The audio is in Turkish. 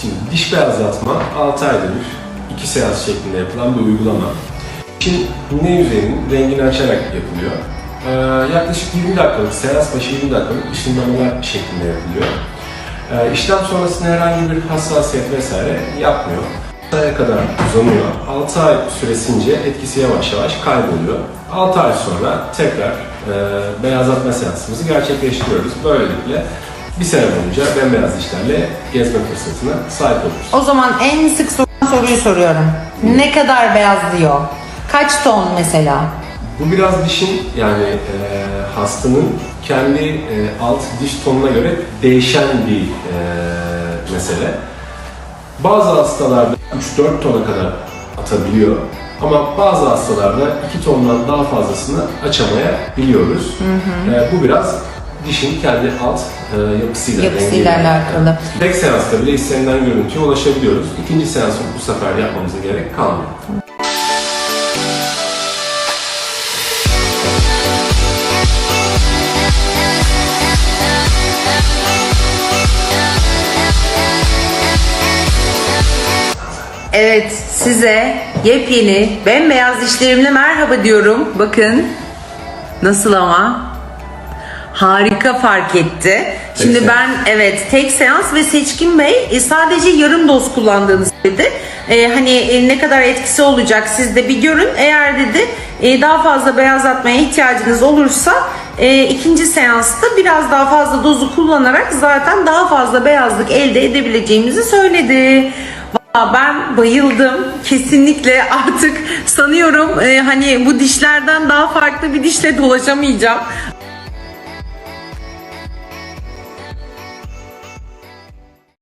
Şimdi diş beyazlatma 6 ayda bir, 2 seans şeklinde yapılan bir uygulama. Dişin ne yüzeyinin rengini açarak yapılıyor. Ee, yaklaşık 20 dakikalık, seans başı 20 dakikalık ışınlamalar şeklinde yapılıyor. Ee, işlem sonrasında herhangi bir hassasiyet vesaire yapmıyor. 6 aya kadar uzanıyor. 6 ay süresince etkisi yavaş yavaş kayboluyor. 6 ay sonra tekrar e, beyazlatma seansımızı gerçekleştiriyoruz. Böylelikle bir sene boyunca bembeyaz dişlerle gezme fırsatına sahip oluruz. O zaman en sık sorulan soruyu soruyorum. Ne kadar beyazlıyor? Kaç ton mesela? Bu biraz dişin yani e, hastanın kendi e, alt diş tonuna göre değişen bir e, mesele. Bazı hastalarda 3-4 tona kadar atabiliyor. Ama bazı hastalarda 2 tondan daha fazlasını açamayabiliyoruz. E, bu biraz dişin kendi alt e, yapısıyla, Yapısıyla rengiyle alakalı. Tek seansta bile istenilen görüntüye ulaşabiliyoruz. İkinci seansı bu sefer yapmamıza gerek kalmıyor. Evet size yepyeni bembeyaz dişlerimle merhaba diyorum. Bakın nasıl ama harika fark etti. Şimdi seans. ben evet tek seans ve Seçkin Bey e, sadece yarım doz kullandığını söyledi. E, hani e, ne kadar etkisi olacak siz de bir görün. Eğer dedi e, daha fazla beyazlatmaya ihtiyacınız olursa e, ikinci seansta biraz daha fazla dozu kullanarak zaten daha fazla beyazlık elde edebileceğimizi söyledi. Ben bayıldım. Kesinlikle artık sanıyorum e, hani bu dişlerden daha farklı bir dişle dolaşamayacağım.